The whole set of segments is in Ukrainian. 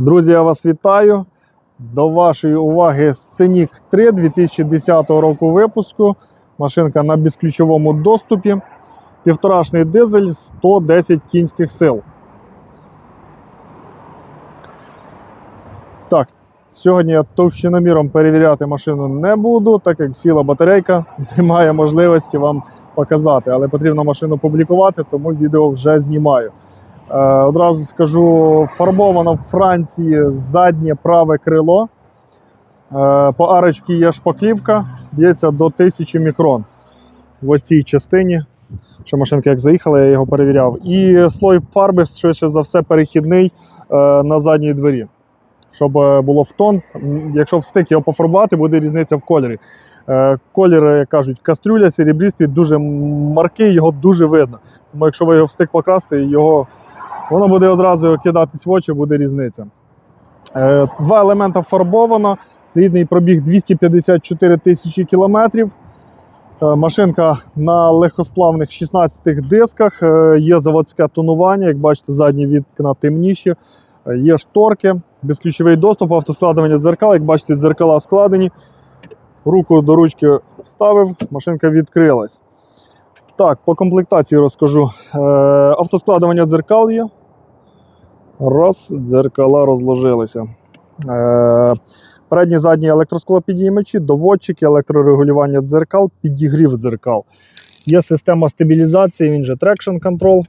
Друзі, я вас вітаю. До вашої уваги Scenic 3 2010 року випуску. Машинка на безключовому доступі. Півторашний дизель 110 кінських сил. Так, сьогодні я товщиноміром перевіряти машину не буду, так як сіла батарейка, немає можливості вам показати, але потрібно машину публікувати, тому відео вже знімаю. Е, Одразу скажу, фарбовано в Франції заднє праве крило. Е, По арочці є шпаклівка, б'ється до 1000 мікрон в оцій частині. Що машинка як заїхала, я його перевіряв. І слой фарби, швидше за все, перехідний е, на задній двері. Щоб було в тон. Якщо встиг його пофарбувати, буде різниця в кольорі. Колір, як кажуть, кастрюля, серебристий, дуже маркий, його дуже видно. Тому якщо ви його встиг покрасти, його воно буде одразу кидатись в очі, буде різниця. Е, Два елемента фарбовано. Рідний пробіг 254 тисячі кілометрів. Е, Машинка на легкосплавних 16 дисках. Е, Є заводське тонування, як бачите, задні вікна темніші. Є шторки, безключовий доступ, автоскладування дзеркал. Як бачите, дзеркала складені. Руку до ручки вставив, машинка відкрилась. Так, по комплектації розкажу. Автоскладування дзеркал є. Раз, дзеркала розложилися. Е, Передні задні електросклопідіймачі, доводчики, електрорегулювання дзеркал, підігрів дзеркал. Є система стабілізації, він же Traction Control.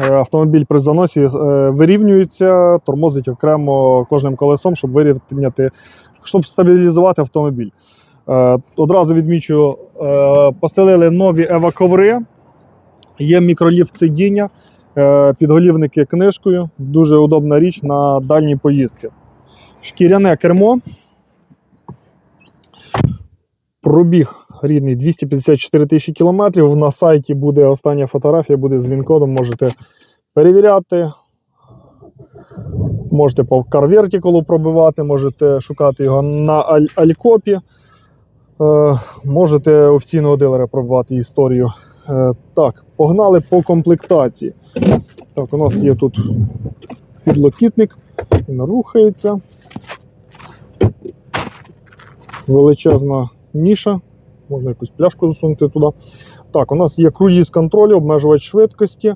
Е, Автомобіль при заносі е, вирівнюється, тормозить окремо кожним колесом, щоб вирівняти, щоб стабілізувати автомобіль. Одразу відмічу, постелили нові еваковри, є мікроліфт сидіння, підголівники книжкою. Дуже удобна річ на дальні поїздки. Шкіряне кермо. Пробіг рідний 254 тисячі кілометрів. На сайті буде остання фотографія, буде з він-кодом. Можете перевіряти. Можете по CarVertical пробивати, можете шукати його на Аль- Алькопі. Е, можете офіційного дилера пробувати історію. Е, так, погнали по комплектації. Так, у нас є тут підлокітник, він рухається. Величезна ніша. Можна якусь пляшку засунути туди. Так, у нас є круїз контроль, обмежувач швидкості.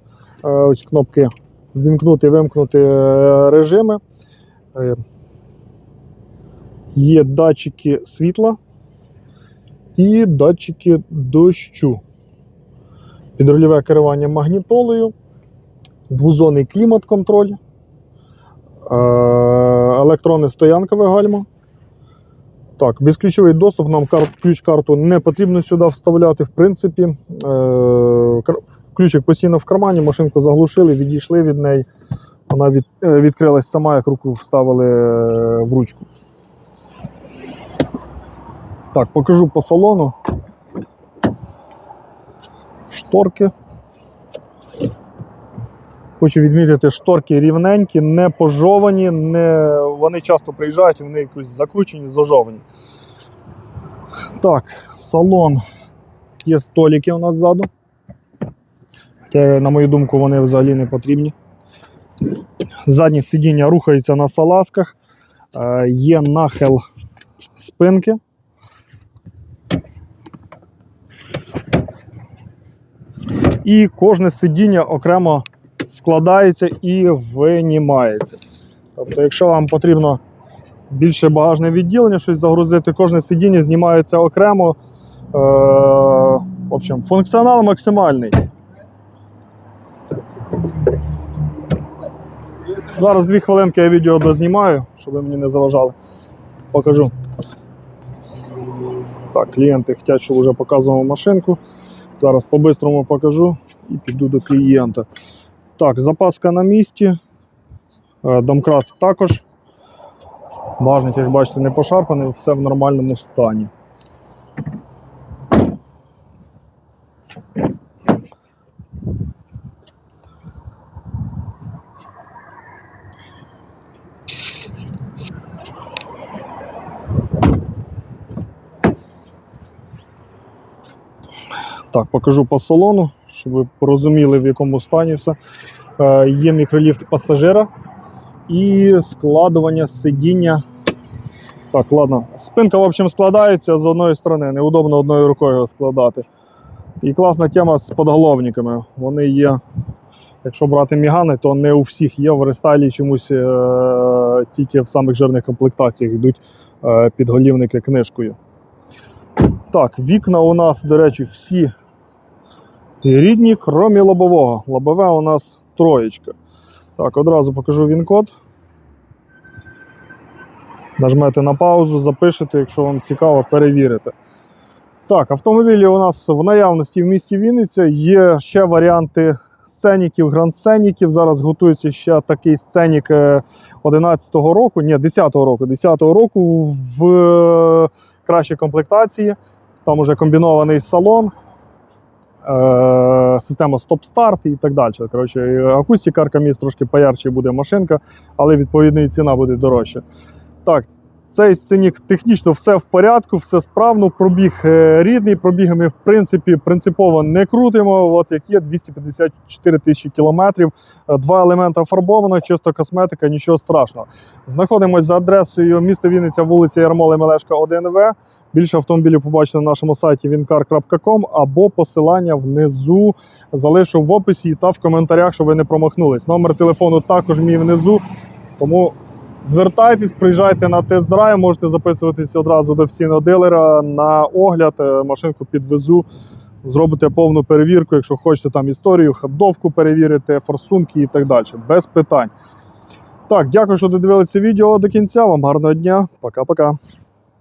Е, Ось кнопки вімкнути, вимкнути е, режими. Е, Є датчики світла і датчики дощу. Підрульове керування магнітолою, двозонний клімат-контроль, е, електронне стоянкове гальмо. Так, безключовий доступ, нам ключ-карту не потрібно сюди вставляти. В принципі, е, ключик постійно в кармані, машинку заглушили, відійшли від неї. Вона від, е, відкрилась сама, як руку вставили в ручку. Так, покажу по салону. Шторки. Хочу відмітити, шторки рівненькі, не пожовані, не... вони часто приїжджають, вони якось закручені, зажовані. Так, салон. Є столики у нас ззаду. Те, на мою думку, вони взагалі не потрібні. Заднє сидіння рухається на салазках. Е, Є нахил спинки. І кожне сидіння окремо складається і винімається. Тобто, якщо вам потрібно більше багажне відділення, щось загрузити, кожне сидіння знімається окремо. Е, в общем, функціонал максимальний. Зараз дві хвилинки я відео дознімаю, щоб ви мені не заважали. Покажу. Так, клієнти хочуть, щоб вже показував машинку. Зараз по-бистрому покажу і піду до клієнта. Так, запаска на місці. Е, Домкрат також. Багажник, як бачите, не пошарпаний, все в нормальному стані. Так, покажу по салону, щоб ви порозуміли, в якому стані все. Е, Є мікроліфт пасажира. і складування сидіння. Так, ладно. Спинка, в общем, складається з одної сторони, неудобно одною рукою складати. І класна тема з подголовниками. Вони є, якщо брати мігани, то не у всіх є. В рестайлі чомусь е- тільки в самих жирних комплектаціях йдуть е- підголівники книжкою. Так, вікна у нас, до речі, всі рідні, крім лобового. Лобове у нас троєчка. Так, одразу покажу він-код. Нажмете на паузу, запишете, якщо вам цікаво, перевірите. Так, автомобілі у нас в наявності в місті Вінниця. Є ще варіанти сценіків, гранд-сценіків. Зараз готується ще такий сценік 11-го року, ні, 10-го року. 10-го року в е, кращій комплектації. Там уже комбінований салон, е, система стоп-старт і так далі. Коротше, акустика аркаміс трошки поярче буде машинка, але відповідно і ціна буде дорожча. Так, цей сценік технічно все в порядку, все справно. Пробіг е, рідний, пробіги ми в принципі принципово не крутимо. От як є 254 тисячі кілометрів. Е, Два елемента фарбовано, чисто косметика, нічого страшного. Знаходимося за адресою місто Вінниця, вулиця Ярмоли Мелешка 1В. Більше автомобілів побачите на нашому сайті wincar.com або посилання внизу залишу в описі та в коментарях, щоб ви не промахнулись. Номер телефону також мій внизу. Тому звертайтесь, приїжджайте на тест-драйв, можете записуватися одразу до офіційного дилера на огляд. е, Машинку підвезу. Зробите повну перевірку, якщо хочете там історію, ходовку перевірити, форсунки і так далі. Без питань. Так, дякую, що додивилися відео до кінця. Вам гарного дня. Пока-пока.